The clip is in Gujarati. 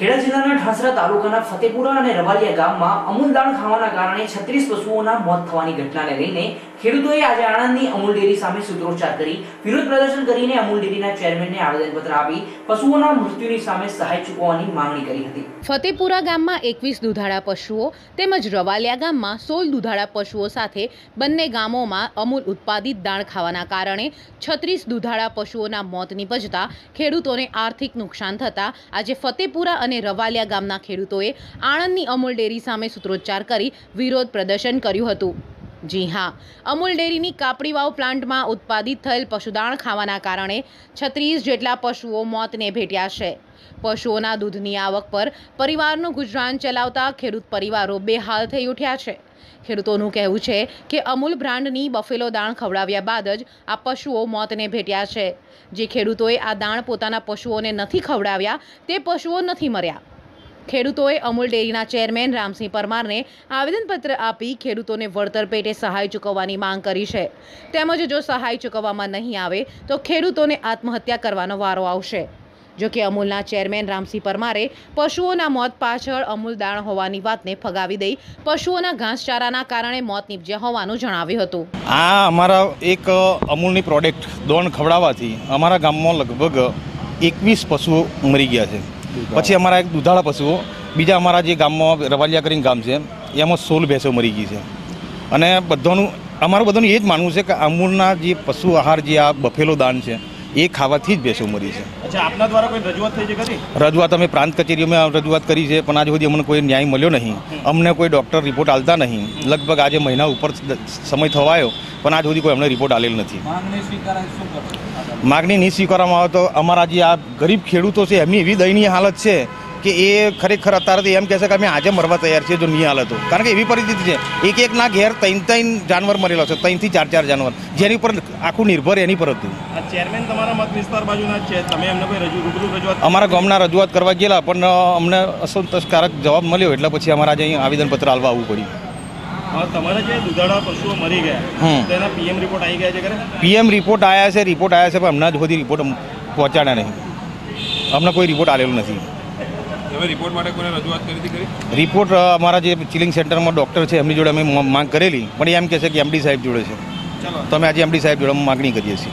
ખેડા જિલ્લાના ઠાસરા તાલુકાના ફતેપુરા અને રવાલિયા ગામમાં અમૂલ દાણ ખાવાના કારણે છત્રીસ પશુઓના મોત થવાની ઘટનાને લઈને ખેડૂતોએ આજે આણંદની અમૂલ ડેરી સામે સૂત્રોચ્ચાર કરી, વિરોધ પ્રદર્શન કરીને અમૂલ ડેરીના ચેરમેનને આવેદનપત્ર આપી, પશુઓના મૃત્યુની સામે સહાય ચૂકવવાની માંગણી કરી હતી. ફતેપુરા ગામમાં એકવીસ દુધાળા પશુઓ તેમજ રવાલિયા ગામમાં સોળ દુધાળા પશુઓ સાથે બંને ગામોમાં અમૂલ ઉત્પાદિત દાણ ખાવાના કારણે છત્રીસ દુધાળા પશુઓના મોત નિપજતા ખેડૂતોને આર્થિક નુકસાન થતાં આજે ફતેપુરા અને રવાલિયા ગામના ખેડૂતોએ આણંદની અમૂલ ડેરી સામે સૂત્રોચ્ચાર કરી વિરોધ પ્રદર્શન કર્યું હતું. જી હા. અમૂલ ડેરીની કાપડીવાવ પ્લાન્ટમાં ઉત્પાદિત થયેલ પશુદાણ ખાવાના કારણે છત્રીસ જેટલા પશુઓ મોતને ભેટ્યા છે. પશુઓના દૂધની આવક પર પરિવારનું ગુજરાન ચલાવતા ખેડૂત પરિવારો બેહાલ થઈ ઉઠ્યા છે. ખેડૂતોનું કહેવું છે કે અમૂલ બ્રાન્ડની બફેલો દાણ ખવડાવ્યા બાદ જ આ પશુઓ મોતને ભેટ્યા છે. જે ખેડૂતોએ આ દાણ પોતાના પશુઓને નથી ખવડાવ્યા, તે પશુઓ નથી મર્યા. ખેડૂતોએ અમૂલ ડેરીના ચેરમેન રામસિંહ પરમારને આવેદનપત્ર આપી ખેડૂતોને વળતર પેટે સહાય ચૂકવવાની માંગ કરી છે. તેમજ જો સહાય ચૂકવવામાં નહીં આવે, તો ખેડૂતોને આત્મહત્યા કરવાનો વારો આવશે. જો કે અમૂલના ચેરમેન રામસિંહ પરમારે પશુઓના મોત પાછળ અમૂલ દાણ હોવાની વાતને ફગાવી દઈ પશુઓના ઘાસચારાના કારણે મોત નીપજ્યા હોવાનું જણાવ્યું હતું. આ અમારા એક અમૂલની પ્રોડક્ટ દોણ ખવડાવવાથી અમારા ગામમાં લગભગ એકવીસ પશુઓ મરી ગયા છે. પછી અમારા એક દુધાળા પશુઓ બીજા અમારા જે ગામમાં રવાલિયા કરીને ગામ છે, એમાં સોળ ભેંસો મરી ગઈ છે. અને બધાનું, અમારું બધાનું એ જ માનવું છે કે અમૂલના જે પશુ આહાર, જે આ બફેલો દાન છે એ ખાવાથી જ ભેંસો મરી છે. રજૂઆત અમે પ્રાંત કચેરીઓમાં રજૂઆત કરી છે પણ આજ સુધી અમને કોઈ ન્યાય મળ્યો નહીં. અમને કોઈ ડૉક્ટર રિપોર્ટ આલતા નહીં. લગભગ આજે મહિના ઉપર સમય થવાયો પણ આજ સુધી કોઈ અમને રિપોર્ટ આલેલ નથી. માગણી નહીં સ્વીકારવામાં આવે તો અમારા જે આ ગરીબ ખેડૂતો છે એમની એવી દયનીય હાલત છે કે એ ખરેખર અત્યારે તો એમ કહેશે કે અમે આજે મરવા તૈયાર છીએ જો નહીં હાલત હોય. કારણ કે એવી પરિસ્થિતિ છે. એક એકના ઘેર ત્રણ ત્રણ જાનવર મરેલો છે ત્રણથી ચાર ચાર જાનવર. જેની પર આખું નિર્ભર એની પર હતું. ચેરમેન તમારા મત વિસ્તાર બાજુના છે. તમે એમને કોઈ રજૂ રૂબરૂ રજૂઆત અમારા ગામના રજૂઆત કરવા ગયેલા પણ અમને અસંતોષકારક જવાબ મળ્યો એટલે પછી અમારે આજે અહીં આવેદનપત્ર આલવા આવવું પડ્યું. હા, તમારા જે દુધાળા પશુઓ મરી ગયા. પીએમ રિપોર્ટ આવી ગયા છે પીએમ રિપોર્ટ આવ્યા છે રિપોર્ટ આવ્યા છે પણ હમણાં જ સુધી રિપોર્ટ પહોંચાડ્યા નહીં. અમને કોઈ રિપોર્ટ આવેલો નથી. તમે રિપોર્ટ માટે કોઈને રજૂઆત કરી હતી ખરી? રિપોર્ટ અમારા જે ચિલિંગ સેન્ટરમાં ડૉક્ટર છે એમની જોડે અમે માંગ કરેલી પણ એમ કહે છે કે એમડી સાહેબ જોડે છે. તો અમે આજે એમડી સાહેબ જોડે માગણી કરીએ છીએ.